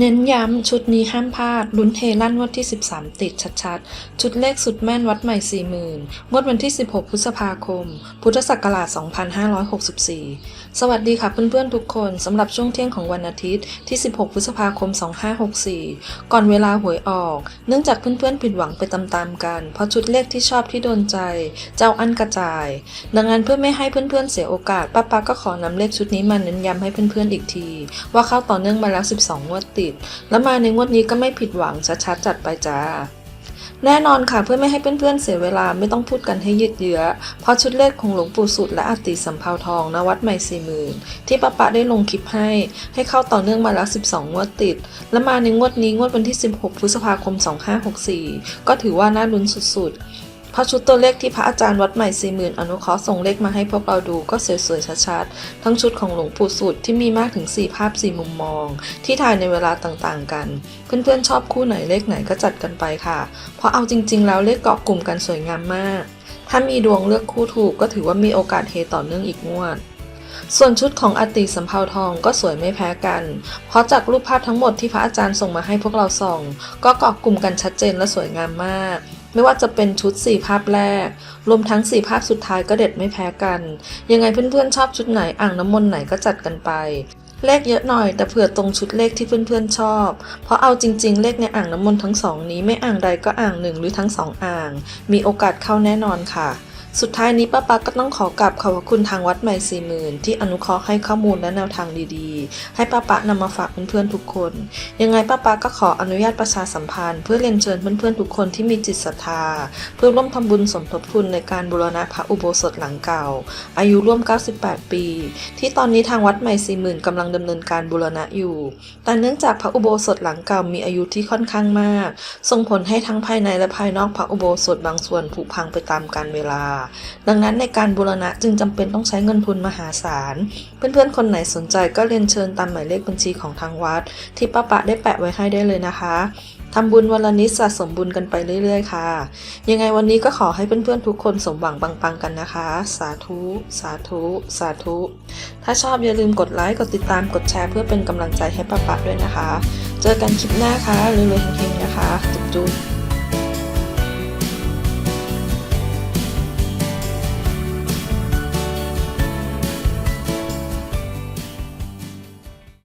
เน้นย้ำชุดนี้ห้ามพลาด ลุ้นเทลั่นงวดที่ 13 ติดชัดๆ ชุดเลขสุดแม่นวัดใหม่ 40,000งวดวันที่ 16 พฤษภาคม พุทธศักราช 2564 สวัสดีค่ะเพื่อนๆทุกคนสำหรับช่วงเที่ยงของวันอาทิตย์ที่ 16 พฤษภาคม 2564 ก่อนเวลาหวยออก เนื่องจากเพื่อนๆผิดหวังไปตามๆกัน เพราะชุดเลขที่ชอบที่โดนใจ เจ้าอันกระจาย ดังนั้นเพื่อไม่ให้เพื่อนๆเสียโอกาสป้าป๊าก็ขอนำเลขชุดนี้มาเน้นย้ำให้เพื่อนๆอีกที ว่าเข้าต่อเนื่องมาแล้ว 12 งวดติดแล้วมาในงวดนี้ก็ไม่ผิดหวังชัดๆจัดไปจ้าแน่นอนค่ะเพื่อไม่ให้เพื่อนๆเสียเวลาไม่ต้องพูดกันให้ยืดเยื้อ เพราะชุดเลขของหลวงปู่สุดและอาติสัมภาวทองณวัดใหม่สี่หมื่นที่ป้าปะได้ลงคลิปให้ ให้เข้าต่อเนื่องมาแล้ว 12 งวดติด และมาในงวดนี้งวดวันที่ 16 พฤษภาคม 2564 ก็ถือว่าน่าลุ้นสุดๆ เพราะชุดตัวเลขที่พระอาจารย์วัดใหม่สี่หมื่นอนุเคราะห์ส่งเลขมาให้พวกเราดูก็สวยๆชัดๆ ทั้งชุดของหลวงปู่สุดที่มีมากถึง 4 ภาพ 4 มุมมอง ที่ถ่ายในเวลาต่างๆกัน เพื่อนๆชอบคู่ไหนเลขไหนก็จัดกันไปค่ะ เพราะเอาจริง ๆ แล้วเลขเกาะกลุ่มกันสวยงามมาก ถ้ามีดวงเลือกคู่ถูกก็ถือว่ามีโอกาสเฮต่อเนื่องอีกงวดส่วนชุดของอติสัมภาวทองก็สวยไม่แพ้กัน เพราะจากรูปภาพทั้งหมดที่พระอาจารย์ส่งมาให้พวกเราส่อง ก็เกาะกลุ่มกันชัดเจนและสวยงามมาก ไม่ว่าจะเป็นชุด 4 ภาพแรก รวมทั้ง 4 ภาพสุดท้ายก็เด็ดไม่แพ้กัน ยังไงเพื่อนๆชอบชุดไหนอ่างน้ำมนต์ไหนก็จัดกันไป เลขเยอะหน่อย แต่เผื่อตรงชุดเลขที่เพื่อนๆชอบ เพราะเอาจริง ๆ เลขในอ่างน้ำมนต์ทั้งสองนี้ไม่อ่างใดก็อ่างหนึ่งหรือทั้งสองอ่าง มีโอกาสเข้าแน่นอนค่ะ สุดท้ายนี้ป้าป๊าก็ต้องขอกราบขอบคุณทางวัดใหม่สี่หมื่นที่อนุเคราะห์ให้ข้อมูลและแนวทางดีๆ ให้ป้าป๊านำมาฝากเพื่อนๆทุกคน ยังไงป้าป๊าก็ขออนุญาตประชาสัมพันธ์เพื่อเรียนเชิญเพื่อนๆทุกคนที่มีจิตศรัทธา เพื่อร่วมทำบุญสมทบทุนในการบูรณะพระอุโบสถหลังเก่า อายุร่วม 98 ปี ที่ตอนนี้ทางวัดใหม่สี่หมื่นกำลังดำเนินการบูรณะอยู่ แต่เนื่องจากพระอุโบสถหลังเก่ามีอายุที่ค่อนข้างมาก ส่งผลให้ทั้งภายในและภายนอกพระอุโบสถบางส่วนผุพังไปตามกาลเวลาดังนั้นในการบูรณะจึงจำเป็นต้องใช้เงินทุนมหาศาล เพื่อนๆ คนไหนสนใจก็เรียนเชิญตามหมายเลขบัญชีของทางวัด ที่ป้าปะได้แปะไว้ให้ได้เลยนะคะทำบุญวันละนิดสะสมบุญกันไปเรื่อยๆ ค่ะ ยังไงวันนี้ก็ขอให้เพื่อนๆทุกคนสมหวังปังๆกันนะคะ สาธุ สาธุ สาธุ ถ้าชอบอย่าลืมกดไลค์ กดติดตาม กดแชร์เพื่อเป็นกำลังใจให้ป้าปะด้วยนะคะ เจอกันคลิปหน้าค่ะรวยๆเฮงๆนะคะ จุ๊บๆ